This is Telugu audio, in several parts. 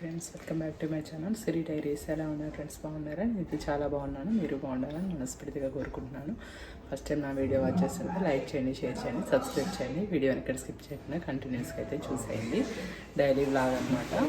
Friends welcome back to my channel Siri diaries ఎలా ఉన్నారు ఫ్రెండ్స్ బాగున్నారా? నేను చాలా బాగున్నాను. మీరు బాగున్నారని మనస్ఫూర్తిగా కోరుకుంటున్నాను. ఫస్ట్ టైం నా వీడియో వాచ్ చేస్తుంటే లైక్ చేయండి షేర్ చేయండి సబ్స్క్రైబ్ చేయండి. వీడియోని ఇక్కడ స్కిప్ చేయకుండా కంటిన్యూస్గా అయితే చూసేయండి. డైలీ వ్లాగ్ అనమాట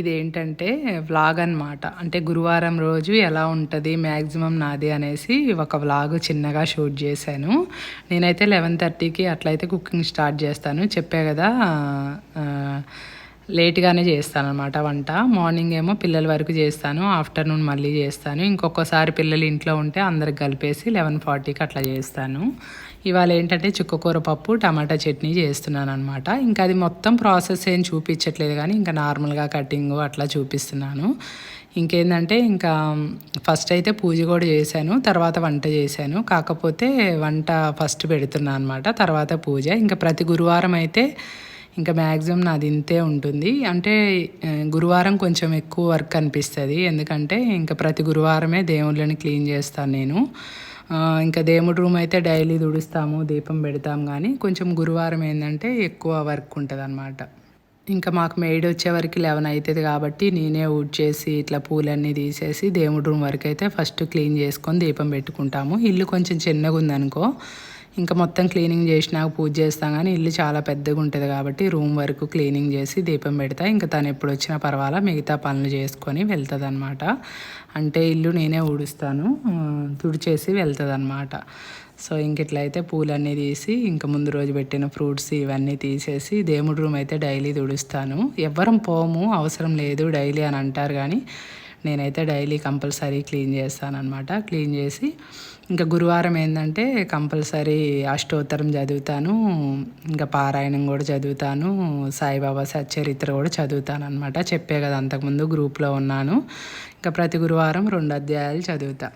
ఇదేంటంటే వ్లాగ్ అనమాట అంటే గురువారం రోజు ఎలా ఉంటుంది మ్యాక్సిమం నాది అనేసి ఒక వ్లాగ్ చిన్నగా షూట్ చేశాను. నేనైతే లెవెన్ థర్టీకి అట్లయితే కుకింగ్ స్టార్ట్ చేస్తాను. చెప్పే కదా లేట్గానే చేస్తాను అనమాట వంట. మార్నింగ్ ఏమో పిల్లల వరకు చేస్తాను ఆఫ్టర్నూన్ మళ్ళీ చేస్తాను. ఇంకొకసారి పిల్లలు ఇంట్లో ఉంటే అందరికి కలిపేసి లెవెన్ ఫార్టీకి అట్లా చేస్తాను. ఇవాళ ఏంటంటే చుక్కకూర పప్పు టమాటా చట్నీ చేస్తున్నాను అనమాట ఇంకా అది మొత్తం ప్రాసెస్ ఏం చూపించట్లేదు కానీ ఇంకా నార్మల్గా కటింగ్ అట్లా చూపిస్తున్నాను. ఇంకేందంటే ఇంకా ఫస్ట్ అయితే పూజ కూడా చేశాను తర్వాత వంట చేశాను. కాకపోతే వంట ఫస్ట్ పెడుతున్నాను అనమాట తర్వాత పూజ. ఇంకా ప్రతి గురువారం అయితే ఇంకా మ్యాక్సిమం నాది ఇంతే ఉంటుంది. అంటే గురువారం కొంచెం ఎక్కువ వర్క్ అనిపిస్తుంది. ఎందుకంటే ఇంకా ప్రతి గురువారమే దేవుళ్ళని క్లీన్ చేస్తాను నేను. ఇంకా దేవుడి రూమ్ అయితే డైలీ తుడుస్తాము దీపం పెడతాం కానీ కొంచెం గురువారం ఏంటంటే ఎక్కువ వర్క్ ఉంటుంది అనమాట ఇంకా మాకు మెయిడ్ వచ్చేవరకు లెవెన్ అవుతుంది కాబట్టి నేనే ఊడ్ చేసి ఇట్లా పూలన్నీ తీసేసి దేవుడి రూమ్ వరకు అయితే ఫస్ట్ క్లీన్ చేసుకొని దీపం పెట్టుకుంటాము. ఇల్లు కొంచెం చిన్నగా ఉందనుకో ఇంకా మొత్తం క్లీనింగ్ చేసినాక పూజ చేస్తాం కానీ ఇల్లు చాలా పెద్దగా ఉంటుంది కాబట్టి రూమ్ వరకు క్లీనింగ్ చేసి దీపం పెడతా. ఇంకా తను ఎప్పుడు వచ్చినా పర్వాలా మిగతా పనులు చేసుకొని వెళ్తుంది అనమాట అంటే ఇల్లు నేనే ఊడుస్తాను తుడిచేసి వెళ్తుంది అనమాట సో ఇంక ఇట్లయితే పూలన్నీ తీసి ఇంకా ముందు రోజు పెట్టిన ఫ్రూట్స్ ఇవన్నీ తీసేసి దేవుడి రూమ్ అయితే డైలీ తుడుస్తాను. ఎవ్వరం పోము అవసరం లేదు డైలీ అని అంటారు కానీ నేనైతే డైలీ కంపల్సరీ క్లీన్ చేస్తానమాట క్లీన్ చేసి ఇంకా గురువారం ఏంటంటే కంపల్సరీ అష్టోత్తరం చదువుతాను ఇంకా పారాయణం కూడా చదువుతాను సాయిబాబా సచ్చరిత్ర కూడా చదువుతాను అనమాట చెప్పే కదా అంతకుముందు గ్రూప్లో ఉన్నాను. ఇంకా ప్రతి గురువారం రెండు అధ్యాయాలు చదువుతా.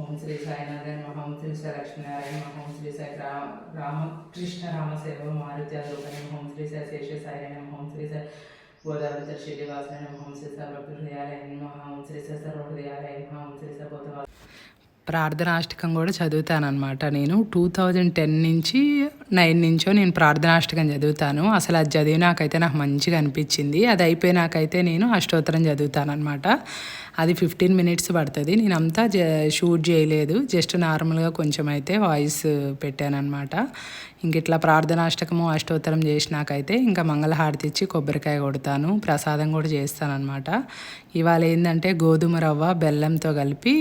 ఓం శ్రీ సాయినారాయణ నమః ఓం శ్రీ సాయి లక్ష్మీనారాయణ నమః ఓం శ్రీ సాయి రామ రామకృష్ణ రామసేవ మారుతి అదొకని ఓం శ్రీ సాయి శేష సాయి నమః. ఓం శ్రీ సాయి నమః శ్రీ నమః ఓం శ్రీ నమః ఓం శ్రీ ప్రార్థనాష్టకం కూడా చదువుతానమాట నేను. టూ థౌజండ్ టెన్ నుంచి నైన్ నుంచో నేను ప్రార్థనాష్టకం చదువుతాను. అసలు అది చదివి నాకైతే నాకు మంచిగా అనిపించింది. అది అయిపోయినాకైతే నేను అష్టోత్తరం చదువుతానమాట అది ఫిఫ్టీన్ మినిట్స్ పడుతుంది. నేను అంతా జ షూట్ చేయలేదు. జస్ట్ నార్మల్గా కొంచెం అయితే వాయిస్ పెట్టానమాట ఇంక ఇట్లా ప్రార్థనాష్టకము అష్టోత్తరం చేసినాకైతే ఇంకా మంగళహారతి ఇచ్చి కొబ్బరికాయ కొడతాను. ప్రసాదం కూడా చేస్తానమాట ఇవాళ ఏంటంటే గోధుమ రవ్వ బెల్లంతో కలిపి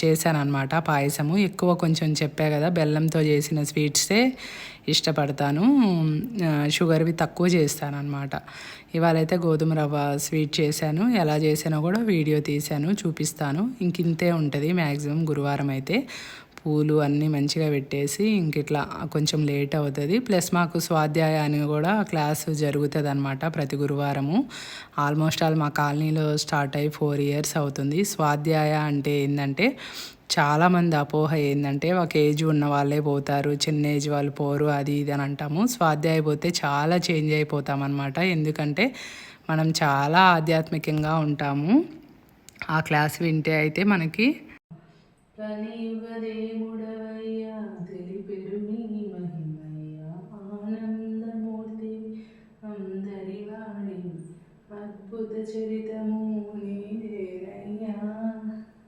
చేశానమాట పాయసము. ఎక్కువ కొంచెం చెప్పా కదా బెల్లంతో చేసిన స్వీట్సే ఇష్టపడతాను. షుగర్వి తక్కువ చేస్తాను ఇవాళైతే గోధుమ రవ్వ స్వీట్ చేశాను. ఎలా చేసానో కూడా వీడియో తీశాను చూపిస్తాను. ఇంక ఇంతే ఉంటుంది మ్యాక్సిమం గురువారం అయితే. పూలు అన్నీ మంచిగా పెట్టేసి ఇంక ఇట్లా కొంచెం లేట్ అవుతుంది. ప్లస్ మాకు స్వాధ్యాయానికి కూడా క్లాసు జరుగుతుంది అనమాట ప్రతి గురువారము. ఆల్మోస్ట్ ఆల్ మా కాలనీలో స్టార్ట్ అయ్యి ఫోర్ ఇయర్స్ అవుతుంది. స్వాధ్యాయ అంటే ఏంటంటే చాలామంది అపోహ ఏంటంటే ఒక ఏజ్ ఉన్న వాళ్ళే పోతారు. చిన్న ఏజ్ వాళ్ళు పోరు అది ఇది అని అంటాము. స్వాధ్యాయ పోతే చాలా చేంజ్ అయిపోతామన్నమాట. ఎందుకంటే మనం చాలా ఆధ్యాత్మికంగా ఉంటాము. ఆ క్లాస్ వింటే అయితే మనకి కలియుగదేముడవయ్యా తెలిపెరు నీ మహిమయ్యా. ఆనందమూర్తి అందరి వాణి అద్భుత చరితము నీదేనయ్యా.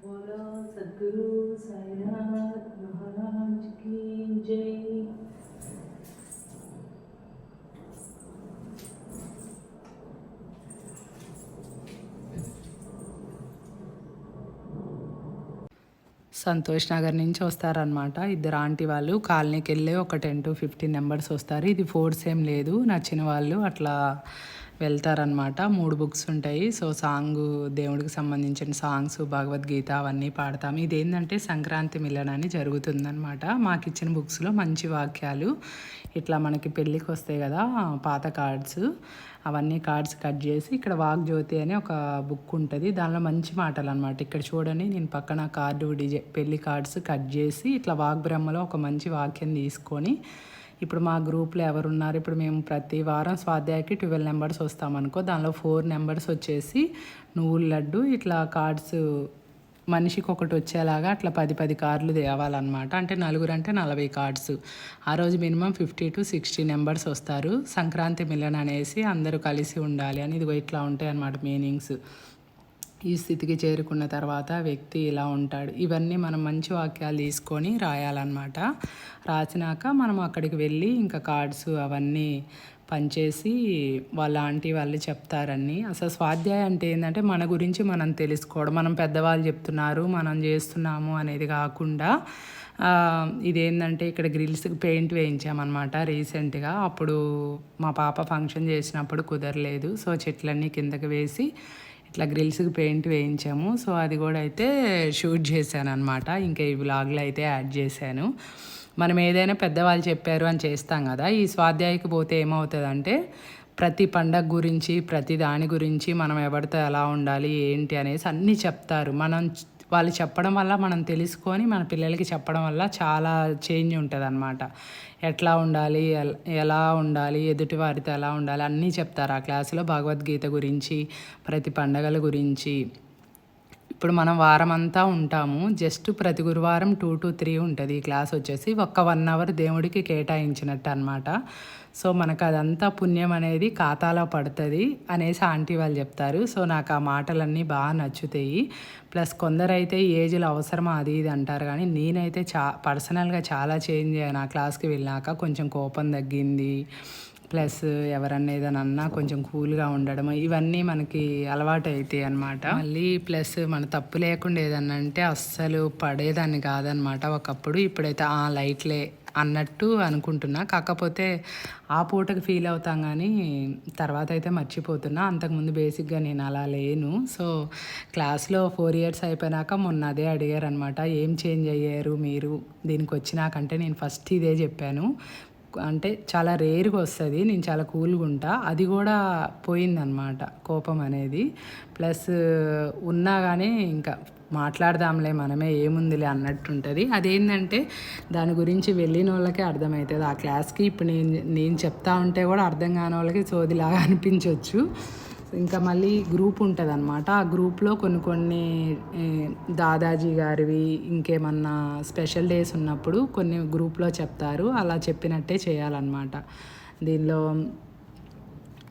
బోలో సద్గురు సాయినాథ్ మహారాజ్ కీ జై. సంతోష్ నగర్ నుంచి వస్తారనమాట ఇద్దరు ఆంటీ వాళ్ళు కాలనీకి వెళ్ళి ఒక టెన్ టు ఫిఫ్టీన్ నెంబర్స్ వస్తారు. ఇది ఫోర్స్ ఏం లేదు. నచ్చిన వాళ్ళు అట్లా వెళ్తారనమాట మూడు బుక్స్ ఉంటాయి. సో సాంగ్ దేవుడికి సంబంధించిన సాంగ్స్ భగవద్గీత అవన్నీ పాడతాం. ఇదేంటంటే సంక్రాంతి మిలన్ అని జరుగుతుందనమాట మాకు ఇచ్చిన బుక్స్లో మంచి వాక్యాలు. ఇట్లా మనకి పెళ్ళికి వస్తాయి కదా పాత కార్డ్స్. అవన్నీ కార్డ్స్ కట్ చేసి ఇక్కడ వాగ్జ్యోతి అని ఒక బుక్ ఉంటుంది. దానిలో మంచి మాటలు అనమాట ఇక్కడ చూడండి నేను పక్కన కార్డు డిజై పెళ్ళి కార్డ్స్ కట్ చేసి ఇట్లా వాగ్బ్రహ్మలో ఒక మంచి వాక్యం తీసుకొని ఇప్పుడు మా గ్రూప్లో ఎవరున్నారు? ఇప్పుడు మేము ప్రతి వారం స్వాధ్యాయకి ట్వెల్వ్ నెంబర్స్ వస్తామనుకో దానిలో ఫోర్ నెంబర్స్ వచ్చేసి నువ్వుల లడ్డు ఇట్లా కార్డ్స్ మనిషికి ఒకటి వచ్చేలాగా అట్లా పది పది కార్లు తేవాలన్నమాట. అంటే నలుగురు అంటే నలభై కార్డ్స్. ఆ రోజు minimum fifty to sixty numbers వస్తారు. సంక్రాంతి మిలన్ అనేసి అందరూ కలిసి ఉండాలి అని ఇదిగో ఇట్లా ఉంటాయి అన్నమాట మీనింగ్స్. ఈ స్థితికి చేరుకున్న తర్వాత వ్యక్తి ఇలా ఉంటాడు. ఇవన్నీ మనం మంచి వాక్యాలు తీసుకొని రాయాలన్నమాట. రాసినాక మనం అక్కడికి వెళ్ళి ఇంకా కార్డ్స్ అవన్నీ పనిచేసి వాళ్ళ ఆంటీ వాళ్ళు చెప్తారని అసలు స్వాధ్యాయం అంటే ఏంటంటే మన గురించి మనం తెలుసుకోవడం. మనం పెద్దవాళ్ళు చెప్తున్నారు మనం చేస్తున్నాము అనేది కాకుండా ఇదేంటంటే ఇక్కడ గ్రిల్స్కి పెయింట్ వేయించామన్నమాట రీసెంట్గా. అప్పుడు మా పాప ఫంక్షన్ చేసినప్పుడు కుదరలేదు. సో చెట్లన్నీ కిందకి వేసి ఇట్లా గ్రిల్స్కి పెయింట్ వేయించాము. సో అది కూడా అయితే షూట్ చేశాను అనమాట ఇంకా ఈ బ్లాగ్లో అయితే యాడ్ చేశాను. మనం ఏదైనా పెద్దవాళ్ళు చెప్పారు అని చేస్తాం కదా ఈ స్వాధ్యాయకి పోతే ఏమవుతుందంటే ప్రతి పండగ గురించి ప్రతి దాని గురించి మనం ఎవరితో ఎలా ఉండాలి ఏంటి అనేసి అన్నీ చెప్తారు. మనం వాళ్ళు చెప్పడం వల్ల మనం తెలుసుకొని మన పిల్లలకి చెప్పడం వల్ల చాలా చేంజ్ ఉంటుంది అనమాట ఎట్లా ఉండాలి ఎల్- ఎలా ఉండాలి ఎదుటి వారితో ఎలా ఉండాలి అన్నీ చెప్తారు. ఆ క్లాసులో భగవద్గీత గురించి ప్రతి పండగల గురించి. ఇప్పుడు మనం వారం అంతా ఉంటాము. జస్ట్ ప్రతి గురువారం టూ టు త్రీ ఉంటుంది. ఈ క్లాస్ వచ్చేసి ఒక్క వన్ అవర్ దేవుడికి కేటాయించినట్టు అనమాట సో మనకు అదంతా పుణ్యం అనేది ఖాతాలో పడుతుంది అనేసి ఆంటీ వాళ్ళు చెప్తారు. సో నాకు ఆ మాటలన్నీ బాగా నచ్చుతాయి. ప్లస్ కొందరైతే ఏజ్లు అవసరమా అది ఇది అంటారు. కానీ నేనైతే చా పర్సనల్గా చాలా చేంజ్ అయ్యాను ఆ క్లాస్కి వెళ్ళాక కొంచెం కోపం తగ్గింది. ప్లస్ ఎవరన్నా ఏదైనా అన్నా కొంచెం కూల్గా ఉండడం ఇవన్నీ మనకి అలవాటు అవుతాయి అనమాట మళ్ళీ ప్లస్ మన తప్పు లేకుండా ఏదన్నా అంటే అస్సలు పడేదాన్ని కాదనమాట ఒకప్పుడు. ఇప్పుడైతే ఆ లైట్లే అన్నట్టు అనుకుంటున్నా. కాకపోతే ఆ పూటకి ఫీల్ అవుతాం కానీ తర్వాత అయితే మర్చిపోతున్నా. అంతకుముందు బేసిక్గా నేను అలా లేను. సో క్లాస్లో ఫోర్ ఇయర్స్ అయిపోయినాక మొన్న అదే అడిగారు అనమాట ఏం చేంజ్ అయ్యారు మీరు? దీనికి వచ్చినాకంటే నేను ఫస్ట్ ఇదే చెప్పాను. అంటే చాలా రేర్గా వస్తుంది. నేను చాలా కూల్గా ఉంటా. అది కూడా పోయిందనమాట కోపం అనేది. ప్లస్ ఉన్నా కానీ ఇంకా మాట్లాడదాంలే మనమే ఏముందిలే అన్నట్టు ఉంటుంది అదేంటంటే దాని గురించి వెళ్ళిన వాళ్ళకే అర్థమవుతుంది ఆ క్లాస్కి ఇప్పుడు నేను నేను చెప్తా ఉంటే కూడా అర్థం కాని వాళ్ళకి సోదిలాగా అనిపించవచ్చు ఇంకా మళ్ళీ గ్రూప్ ఉంటుంది అనమాట ఆ గ్రూప్లో కొన్ని కొన్ని దాదాజీ గారివి ఇంకేమన్నా స్పెషల్ డేస్ ఉన్నప్పుడు కొన్ని గ్రూప్లో చెప్తారు. అలా చెప్పినట్టే చేయాలన్నమాట. దీనిలో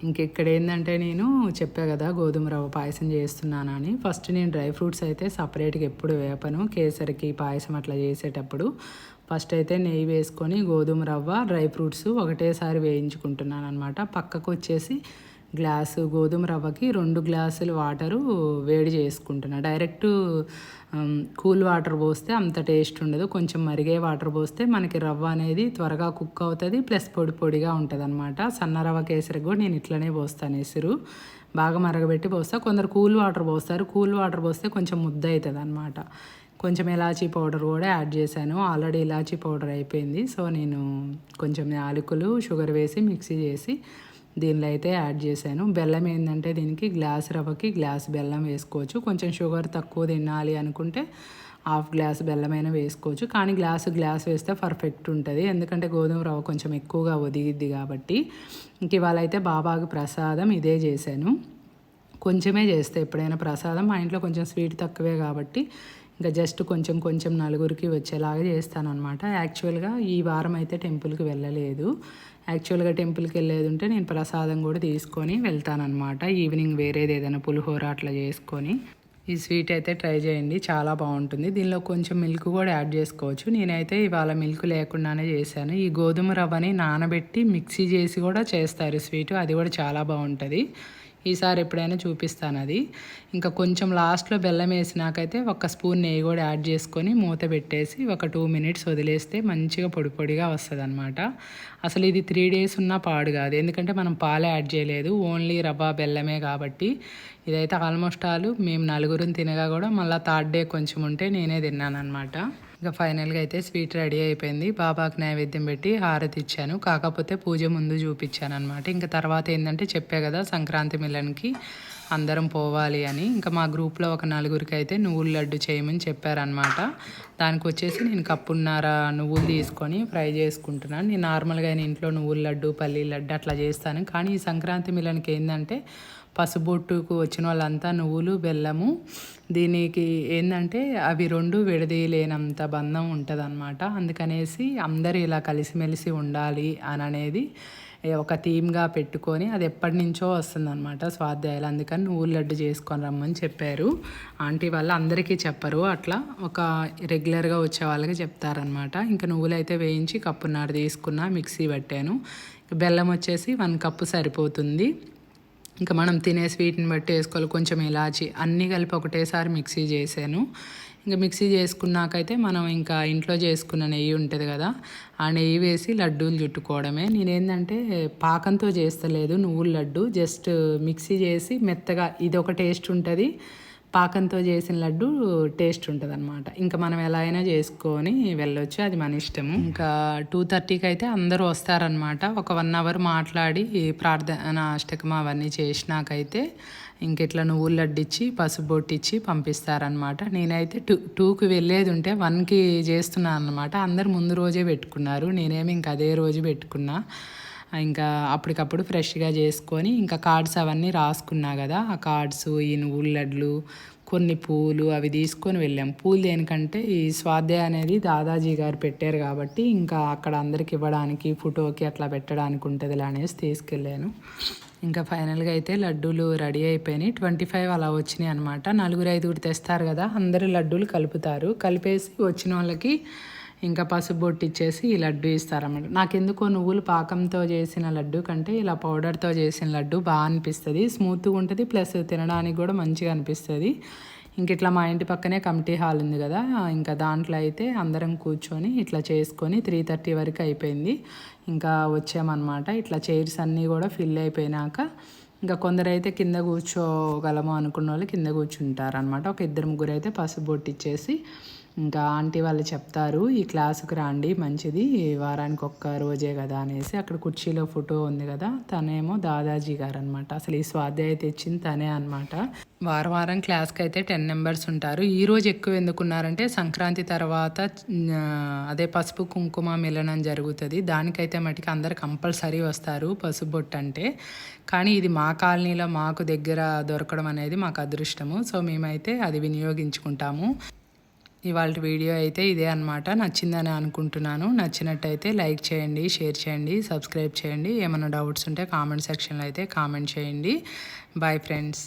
ఇంకెక్కడ ఏంటంటే నేను చెప్పా కదా గోధుమ రవ్వ పాయసం చేస్తున్నానని. ఫస్ట్ నేను డ్రై ఫ్రూట్స్ అయితే సపరేట్గా ఎప్పుడు వేపను. కేసరికి పాయసం అట్లా చేసేటప్పుడు ఫస్ట్ అయితే నెయ్యి వేసుకొని గోధుమ రవ్వ డ్రై ఫ్రూట్స్ ఒకటేసారి వేయించుకుంటున్నాను అనమాట పక్కకు వచ్చేసి గ్లాసు గోధుమ రవ్వకి రెండు గ్లాసులు వాటరు వేడి చేసుకుంటున్నా. డైరెక్ట్ కూల్ వాటర్ పోస్తే అంత టేస్ట్ ఉండదు. కొంచెం మరిగే వాటర్ పోస్తే మనకి రవ్వ అనేది త్వరగా కుక్ అవుతుంది ప్లస్ పొడి పొడిగా ఉంటుంది అనమాట సన్న రవ్వ కేసరికి కూడా నేను ఇట్లనే పోస్తాను ఎసురు. బాగా మరగబెట్టి పోస్తా. కొందరు కూల్ వాటర్ పోస్తారు. కూల్ వాటర్ పోస్తే కొంచెం ముద్ద అవుతుంది అనమాట కొంచెం ఇలాచీ పౌడర్ కూడా యాడ్ చేశాను. ఆల్రెడీ ఇలాచీ పౌడర్ అయిపోయింది. సో నేను కొంచెం యాలకులు షుగర్ వేసి మిక్సీ చేసి దీనిలో అయితే యాడ్ చేశాను. బెల్లం ఏంటంటే దీనికి గ్లాస్ రవ్వకి గ్లాస్ బెల్లం వేసుకోవచ్చు. కొంచెం షుగర్ తక్కువ తినాలి అనుకుంటే హాఫ్ గ్లాస్ బెల్లమైనా వేసుకోవచ్చు. కానీ గ్లాసు గ్లాస్ వేస్తే పర్ఫెక్ట్ ఉంటుంది. ఎందుకంటే గోధుమ రవ్వ కొంచెం ఎక్కువగా ఒదిగిద్ది కాబట్టి. ఇంక ఇవాళ అయితే బాబాకి ప్రసాదం ఇదే చేశాను. కొంచెమే చేస్తే ఎప్పుడైనా ప్రసాదం. మా ఇంట్లో కొంచెం స్వీట్ తక్కువే కాబట్టి ఇంకా జస్ట్ కొంచెం కొంచెం నలుగురికి వచ్చేలాగా చేస్తాను అనమాట యాక్చువల్గా ఈ వారం అయితే టెంపుల్కి వెళ్ళలేదు. యాక్చువల్గా టెంపుల్కి వెళ్ళేది ఉంటే నేను ప్రసాదం కూడా తీసుకొని వెళ్తానమాట ఈవినింగ్ వేరేది ఏదైనా పులిహోర అట్లా చేసుకొని. ఈ స్వీట్ అయితే ట్రై చేయండి చాలా బాగుంటుంది. దీనిలో కొంచెం మిల్క్ కూడా యాడ్ చేసుకోవచ్చు. నేనైతే ఇవాళ మిల్క్ లేకుండానే చేశాను. ఈ గోధుమ రవ్వని నానబెట్టి మిక్సీ చేసి కూడా చేస్తారు స్వీట్. అది కూడా చాలా బాగుంటుంది. ఈసారి ఎప్పుడైనా చూపిస్తాను అది. ఇంకా కొంచెం లాస్ట్లో బెల్లం వేసినాకైతే ఒక స్పూన్ నెయ్యి కూడా యాడ్ చేసుకొని మూత పెట్టేసి ఒక టూ మినిట్స్ వదిలేస్తే మంచిగా పొడి పొడిగా వస్తుంది అనమాట అసలు ఇది త్రీ డేస్ ఉన్నా పాడు కాదు. ఎందుకంటే మనం పాలు యాడ్ చేయలేదు. ఓన్లీ రవ్వ బెల్లమే కాబట్టి ఇదైతే ఆల్మోస్ట్ ఆల్ మేము నలుగురిని తినగా కూడా మళ్ళీ థర్డ్ డే కొంచెం ఉంటే నేనే తిన్నాను అనమాట ఇంకా ఫైనల్గా అయితే స్వీట్ రెడీ అయిపోయింది. బాబాకి నైవేద్యం పెట్టి హారతి ఇచ్చాను. కాకపోతే పూజ ముందు చూపించాను అనమాట ఇంకా తర్వాత ఏంటంటే చెప్పా కదా సంక్రాంతి మిలన్కి అందరం పోవాలి అని. ఇంకా మా గ్రూప్లో ఒక నలుగురికి అయితే నువ్వుల లడ్డు చేయమని చెప్పారనమాట దానికి వచ్చేసి నేను కప్పున్నర నువ్వులు తీసుకొని ఫ్రై చేసుకుంటున్నాను. నేను నార్మల్గా నేను ఇంట్లో నువ్వుల లడ్డు పల్లి లడ్డు అట్లా చేస్తాను. కానీ ఈ సంక్రాంతి మిలన్కి ఏంటంటే పసుబొట్టుకు వచ్చిన వాళ్ళంతా నువ్వులు బెల్లము. దీనికి ఏంటంటే అవి రెండు విడదీయలేనంత బంధం ఉంటుంది అనమాట అందుకనేసి అందరూ ఇలా కలిసిమెలిసి ఉండాలి అని అనేది ఒక థీమ్గా పెట్టుకొని అది ఎప్పటి నుంచో వస్తుందన్నమాట స్వాధ్యాయాలు. అందుకని నువ్వుల లడ్డు చేసుకొని రమ్మని చెప్పారు. ఆంటీ వాళ్ళు అందరికీ చెప్పరు. అట్లా ఒక రెగ్యులర్గా వచ్చే వాళ్ళకి చెప్తారనమాట ఇంకా నువ్వులు అయితే వేయించి కప్పున్నర తీసుకున్న మిక్సీ పెట్టాను. బెల్లం వచ్చేసి వన్ కప్పు సరిపోతుంది. ఇంకా మనం తినే స్వీట్ని బట్టి వేసుకోవాలి. కొంచెం ఇలాచి అన్నీ కలిపి ఒకటేసారి మిక్సీ చేశాను. ఇంకా మిక్సీ చేసుకున్నాకైతే మనం ఇంకా ఇంట్లో చేసుకున్న నెయ్యి ఉంటుంది కదా ఆ నెయ్యి వేసి లడ్డూలు చుట్టుకోవడమే. నేనేంటంటే పాకంతో చేస్తలేదు నువ్వుల లడ్డు. జస్ట్ మిక్సీ చేసి మెత్తగా ఇది ఒక టేస్ట్ ఉంటుంది. పాకంతో చేసిన లడ్డు టేస్ట్ ఉంటుంది అనమాట ఇంకా మనం ఎలా అయినా చేసుకొని వెళ్ళొచ్చు అది మన ఇష్టము. ఇంకా టూ థర్టీకి అయితే అందరూ వస్తారనమాట ఒక వన్ అవర్ మాట్లాడి ప్రార్థన అష్టకం అవన్నీ చేసినాకైతే ఇంక ఇట్లా నువ్వులు లడ్డు ఇచ్చి పసుపు ఇచ్చి పంపిస్తారనమాట నేనైతే టూ టూకి వెళ్ళేది ఉంటే వన్కి చేస్తున్నాను అనమాట అందరు ముందు రోజే పెట్టుకున్నారు. నేనేమి ఇంక అదే రోజు పెట్టుకున్నా. ఇంకా అప్పటికప్పుడు ఫ్రెష్గా చేసుకొని ఇంకా కార్డ్స్ అవన్నీ రాసుకున్నా కదా ఆ కార్డ్స్ ఈ నువ్వులడ్లు కొన్ని పూలు అవి తీసుకొని వెళ్ళాం. పూలు దేనికంటే ఈ స్వాధ్యాయ అనేది దాదాజీ గారు పెట్టారు కాబట్టి ఇంకా అక్కడ అందరికి ఇవ్వడానికి ఫోటోకి అట్లా పెట్టడానికి ఉంటుంది అనేసి తీసుకెళ్ళాను. ఇంకా ఫైనల్గా అయితే లడ్డూలు రెడీ అయిపోయినాయి. ట్వంటీ ఫైవ్ అలా వచ్చినాయి అనమాట నలుగురు ఐదుగురు తెస్తారు కదా అందరు లడ్డూలు కలుపుతారు. కలిపేసి వచ్చిన వాళ్ళకి ఇంకా పసుపు బొట్టు ఇచ్చేసి ఈ లడ్డు ఇస్తారన్నమాట. నాకెందుకో నువ్వులు పాకంతో చేసిన లడ్డు కంటే ఇలా పౌడర్తో చేసిన లడ్డు బాగా అనిపిస్తుంది. స్మూత్గా ఉంటుంది ప్లస్ తినడానికి కూడా మంచిగా అనిపిస్తుంది. ఇంక ఇట్లా మా ఇంటి పక్కనే కమిటీ హాల్ ఉంది కదా ఇంకా దాంట్లో అయితే అందరం కూర్చొని ఇట్లా చేసుకొని త్రీ థర్టీ వరకు అయిపోయింది. ఇంకా వచ్చామన్నమాట. ఇట్లా చైర్స్ అన్నీ కూడా ఫిల్ అయిపోయినాక ఇంకా కొందరైతే కింద కూర్చోగలము అనుకున్న వాళ్ళు కింద కూర్చుంటారనమాట ఒక ఇద్దరు ముగ్గురు అయితే పసుపు బొట్టిచ్చేసి ఇంకా ఆంటీ వాళ్ళు చెప్తారు ఈ క్లాసుకు రాండి మంచిది వారానికి ఒక్క రోజే కదా అనేసి. అక్కడ కుర్చీలో ఫోటో ఉంది కదా తనేమో దాదాజీ గారు అనమాట అసలు ఈ స్వాధ్యాయ తెచ్చింది తనే అనమాట వారం వారం క్లాస్కి అయితే టెన్ మెంబర్స్ ఉంటారు. ఈ రోజు ఎక్కువ ఎందుకున్నారంటే సంక్రాంతి తర్వాత అదే పసుపు కుంకుమ మిలనం జరుగుతుంది. దానికైతే మటుకు అందరు కంపల్సరీ వస్తారు పసుపు బొట్టు అంటే కానీ ఇది మా కాలనీలో మాకు దగ్గర దొరకడం అనేది మాకు అదృష్టము. సో మేమైతే అది వినియోగించుకుంటాము. ఇవాళ వీడియో అయితే ఇదే అనమాట నచ్చిందని అనుకుంటున్నాను. నచ్చినట్టయితే లైక్ చేయండి షేర్ చేయండి సబ్స్క్రైబ్ చేయండి. ఏమైనా డౌట్స్ ఉంటే కామెంట్ సెక్షన్లో అయితే కామెంట్ చేయండి. Bye friends